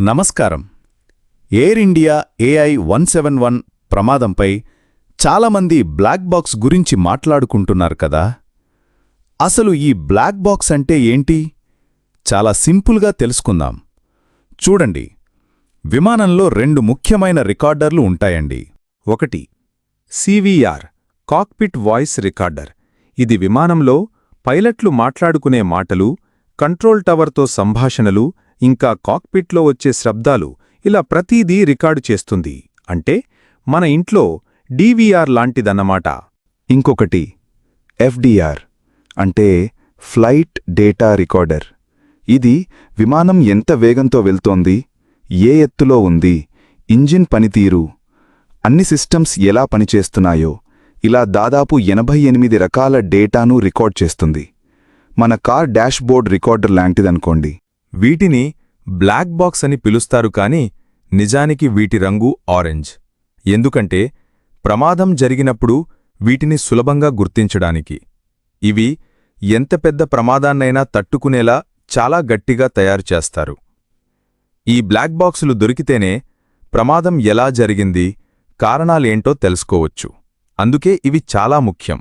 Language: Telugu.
నమస్కారం. Air India AI one seven one ప్రమాదంపై చాలామంది బ్లాక్ బాక్స్ గురించి మాట్లాడుకుంటున్నారు కదా. అసలు ఈ బ్లాక్ బాక్స్ అంటే ఏంటి? చాలా సింపుల్గా తెలుసుకుందాం. చూడండి. విమానంలో రెండు ముఖ్యమైన రికార్డర్లు ఉంటాయండి. ఒకటి సివిఆర్ కాక్పిట్ వాయిస్ రికార్డర్. ఇది విమానంలో పైలట్లు మాట్లాడుకునే మాటలు కంట్రోల్ టవర్తో సంభాషణలు ఇంకా కాక్పిట్లో వచ్చే శబ్దాలు ఇలా ప్రతీదీ రికార్డు చేస్తుంది. అంటే మన ఇంట్లో డీవీఆర్ లాంటిదన్నమాట. ఇంకొకటి ఎఫ్డిఆర్ అంటే ఫ్లైట్ డేటా రికార్డర్. ఇది విమానం ఎంత వేగంతో వెళ్తోంది ఏ ఎత్తులో ఉంది ఇంజిన్ పనితీరు అన్ని సిస్టమ్స్ ఎలా పనిచేస్తున్నాయో ఇలా దాదాపు ఎనభై ఎనిమిది రకాల డేటాను రికార్డ్ చేస్తుంది. మన కార్ డాష్బోర్డ్ రికార్డర్ లాంటిదనుకోండి. వీటిని బ్లాక్ బాక్స్ అని పిలుస్తారు కాని నిజానికి వీటి రంగు ఆరెంజ్. ఎందుకంటే ప్రమాదం జరిగినప్పుడు వీటిని సులభంగా గుర్తించడానికి. ఇవి ఎంత పెద్ద ప్రమాదాన్నైనా తట్టుకునేలా చాలా గట్టిగా తయారు చేస్తారు. ఈ బ్లాక్ బాక్సులు దొరికితేనే ప్రమాదం ఎలా జరిగింది కారణాలేంటో తెలుసుకోవచ్చు. అందుకే ఇవి చాలా ముఖ్యం.